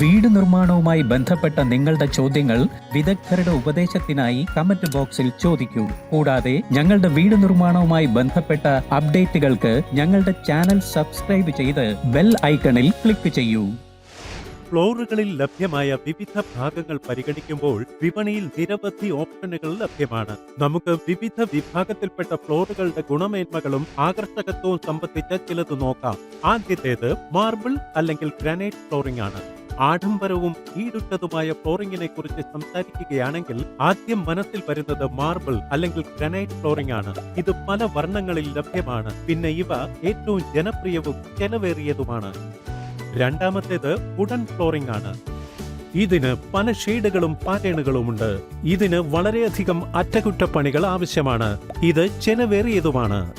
വീട് നിർമ്മാണവുമായി ബന്ധപ്പെട്ട നിങ്ങളുടെ ചോദ്യങ്ങൾ വിദഗ്ധരുടെ ഉപദേശത്തിനായി കമന്റ് ബോക്സിൽ ചോദിക്കൂ. കൂടാതെ ഞങ്ങളുടെ വീട് നിർമ്മാണവുമായി ബന്ധപ്പെട്ട അപ്ഡേറ്റുകൾക്ക് ഞങ്ങളുടെ ചാനൽ സബ്സ്ക്രൈബ് ചെയ്ത് ബെൽ ഐക്കണിൽ ക്ലിക്ക് ചെയ്യൂ. ഫ്ലോറുകളിൽ ലഭ്യമായ വിവിധ ഭാഗങ്ങൾ പരിഗണിക്കുമ്പോൾ വിപണിയിൽ നിരവധി ഓപ്ഷനുകൾ ലഭ്യമാണ്. നമുക്ക് വിവിധ വിഭാഗത്തിൽപ്പെട്ട ഫ്ലോറുകളുടെ ഗുണമേന്മകളും ആകർഷകത്വവും സംബന്ധിച്ച ചിലത് നോക്കാം. ആദ്യത്തേത് മാർബിൾ അല്ലെങ്കിൽ ഗ്രാനൈറ്റ് ഫ്ലോറിംഗ് ആണ്. ആഡംബരവും ഈടുറ്റതുമായ ഫ്ലോറിംഗിനെ കുറിച്ച് സംസാരിക്കുകയാണെങ്കിൽ ആദ്യം മനസ്സിൽ വരുന്നത് മാർബിൾ അല്ലെങ്കിൽ ഗ്രനൈറ്റ് ഫ്ലോറിംഗ് ആണ്. ഇത് പല വർണങ്ങളിൽ ലഭ്യമാണ്. പിന്നെ ഇവ ഏറ്റവും ജനപ്രിയവും ചെലവേറിയതുമാണ്. രണ്ടാമത്തേത് വുഡൻ ഫ്ലോറിംഗ് ആണ്. ഇതിന് പല ഷെയ്ഡുകളും പാറ്റേണുകളുമുണ്ട്. ഇതിന് വളരെയധികം അറ്റകുറ്റപ്പണികൾ ആവശ്യമാണ്. ഇത് ചെലവേറിയതുമാണ്.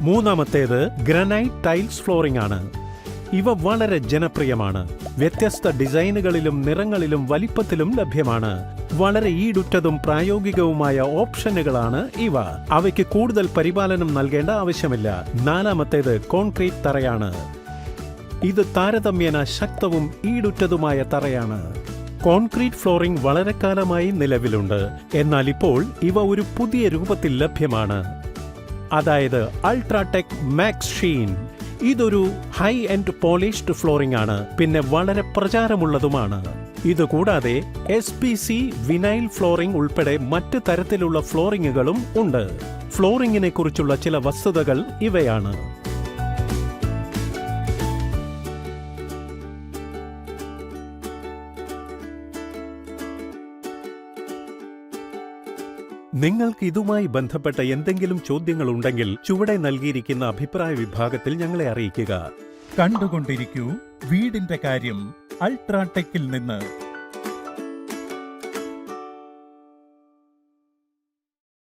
മൂന്നാമത്തേത് ഗ്രനൈറ്റ് ടൈൽസ് ഫ്ലോറിംഗ് ആണ്. ഇവ വളരെ ജനപ്രിയമാണ്. വ്യത്യസ്ത ഡിസൈനുകളിലും നിറങ്ങളിലും വലിപ്പത്തിലും ലഭ്യമാണ്. വളരെ ഈടുറ്റതും പ്രായോഗികവുമായ ഓപ്ഷനുകളാണ് ഇവ. അവയ്ക്ക് കൂടുതൽ പരിപാലനം നൽകേണ്ട ആവശ്യമില്ല. നാലാമത്തേത് കോൺക്രീറ്റ് തറയാണ്. ഇത് താരതമ്യേന ശക്തവും ഈടുറ്റതുമായ തറയാണ്. കോൺക്രീറ്റ് ഫ്ലോറിംഗ് വളരെ കാലമായി നിലവിലുണ്ട്. എന്നാൽ ഇപ്പോൾ ഇവ ഒരു പുതിയ രൂപത്തിൽ ലഭ്യമാണ്. അതായത് അൾട്രാടെക് മാക്സ് ഷീൻ. ഇതൊരു ഹൈ എൻഡ് പോളിഷ്ഡ് ഫ്ലോറിംഗ് ആണ്. പിന്നെ വളരെ പ്രചാരമുള്ളതുമാണ്. ഇതുകൂടാതെ S P C vinyl flooring ഉൾപ്പെടെ മറ്റ് തരത്തിലുള്ള ഫ്ലോറിംഗുകളും ഉണ്ട്. ഫ്ലോറിംഗിനെ കുറിച്ചുള്ള ചില വസ്തുതകൾ ഇവയാണ്. നിങ്ങൾക്ക് ഇതുമായി ബന്ധപ്പെട്ട എന്തെങ്കിലും ചോദ്യങ്ങൾ ഉണ്ടെങ്കിൽ ചുവടെ നൽകിയിരിക്കുന്ന അഭിപ്രായ വിഭാഗത്തിൽ ഞങ്ങളെ അറിയിക്കുക. കണ്ടുകൊണ്ടിരിക്കൂ. വീടിന്റെ കാര്യം അൾട്രാടെക്കിൽ നിന്ന്